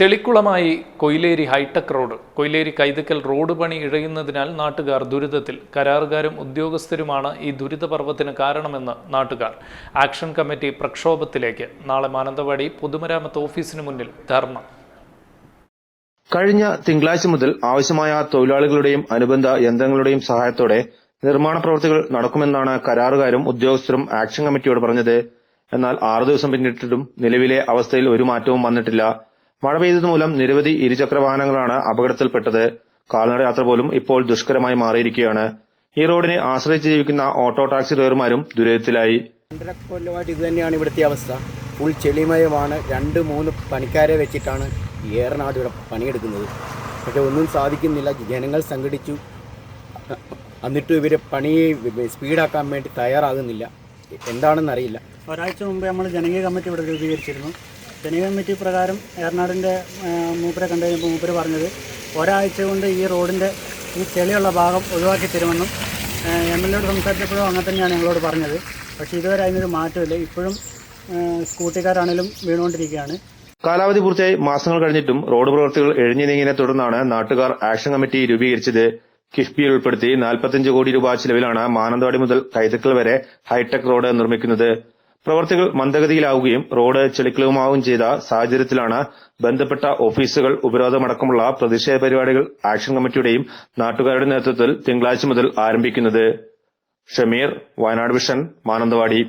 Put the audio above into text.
ചെളിക്കുളമായി Koileri hitech road Koileri Kaithakkal road പണി ഇഴയുന്നതിനാൽ നാട്ടുകാർ ദുരിതത്തിൽ. കരാറുകാരും ഉദ്യോഗസ്ഥരുമാണ് ഈ ദുരിതപർവത്തിന് കാരണമെന്ന് നാട്ടുകാർ. ആക്ഷൻ കമ്മിറ്റി പ്രക്ഷോഭത്തിലേക്ക്. നാളെ മാനന്തവാടി പൊതുമരാമത്ത് ഓഫീസിന് മുന്നിൽ ധർണ. കഴിഞ്ഞ തിങ്കളാഴ്ച മുതൽ ആവശ്യമായ തൊഴിലാളികളുടെയും അനുബന്ധ യന്ത്രങ്ങളുടെയും സഹായത്തോടെ നിർമ്മാണ പ്രവൃത്തികൾ നടക്കുമെന്നാണ് കരാറുകാരും ഉദ്യോഗസ്ഥരും ആക്ഷൻ കമ്മിറ്റിയോട് പറഞ്ഞത്. എന്നാൽ ആറു ദിവസം പിന്നിട്ടിട്ടും നിലവിലെ അവസ്ഥയിൽ ഒരു മാറ്റവും വന്നിട്ടില്ല. മഴ പെയ്തത് മൂലം നിരവധി ഇരുചക്ര വാഹനങ്ങളാണ് അപകടത്തിൽപ്പെട്ടത്. കാൽനട യാത്ര പോലും ഇപ്പോൾ ദുഷ്കരമായി മാറിയിരിക്കുകയാണ്. ഈ റോഡിനെ ആശ്രയിച്ച് ജീവിക്കുന്ന ഓട്ടോ ടാക്സി ഡ്രൈവർമാരും ദുരിതത്തിലായി. രണ്ടര കൊല്ലമായിട്ട് ഇത് തന്നെയാണ് ഇവിടുത്തെ അവസ്ഥ. ഫുൾ ചെളിമയമാണ്. രണ്ട് മൂന്ന് പണിക്കാരെ വെച്ചിട്ടാണ് ഏറനാട് ഇവിടെ പണിയെടുക്കുന്നത്. പക്ഷെ ഒന്നും സാധിക്കുന്നില്ല. ജനങ്ങൾ സംഘടിച്ചു. എന്നിട്ടും ഇവർ പണി സ്പീഡാക്കാൻ വേണ്ടി തയ്യാറാകുന്നില്ല. എന്താണെന്ന് അറിയില്ല ഒരാഴ്ച മുമ്പ് നമ്മൾ ജനകീയ കമ്മിറ്റി ഇവിടെ രൂപീകരിച്ചിരുന്നു. ജനകീയ കമ്മിറ്റി പ്രകാരം ഏറനാടിന്റെ മൂപ്പരെ കണ്ടു കഴിഞ്ഞപ്പോൾ മൂപ്പര് പറഞ്ഞത് ഒരാഴ്ച കൊണ്ട് ഈ റോഡിന്റെ ഈ ചെളിയുള്ള ഭാഗം ഒഴിവാക്കി തരുമെന്നും എം എൽ എയോട് സംസാരിച്ചപ്പോഴും അങ്ങനെ തന്നെയാണ് ഞങ്ങളോട് പറഞ്ഞത്. പക്ഷേ ഇതുവരെ അതിനൊരു മാറ്റമില്ല. ഇപ്പോഴും സ്കൂട്ടിക്കാരാണെങ്കിലും വീണുകൊണ്ടിരിക്കുകയാണ്. കാലാവധി പൂർത്തിയായി മാസങ്ങൾ കഴിഞ്ഞിട്ടും റോഡ് പ്രവൃത്തികൾ എഴിഞ്ഞു നീങ്ങിയതിനെ തുടർന്നാണ് നാട്ടുകാർ ആക്ഷൻ കമ്മിറ്റി രൂപീകരിച്ചത്. കിഫ്ബിയിൽ ഉൾപ്പെടുത്തി 45 കോടി രൂപ ചിലവിലാണ് മാനന്തവാടി മുതൽ കൈതക്കൽ വരെ ഹൈടെക് റോഡ് നിർമ്മിക്കുന്നത്. പ്രവൃത്തികൾ മന്ദഗതിയിലാവുകയും റോഡ് ചെളിക്കളവുമാവുകയും ചെയ്ത സാഹചര്യത്തിലാണ് ബന്ധപ്പെട്ട ഓഫീസുകൾ ഉപരോധമടക്കമുള്ള പ്രതിഷേധ പരിപാടികൾ ആക്ഷൻ കമ്മിറ്റിയുടെയും നാട്ടുകാരുടെ നേതൃത്വത്തിൽ തിങ്കളാഴ്ച മുതൽ ആരംഭിക്കുന്നത്. ഷമീർ വയനാട് വിഷൻ മാനന്തവാടി.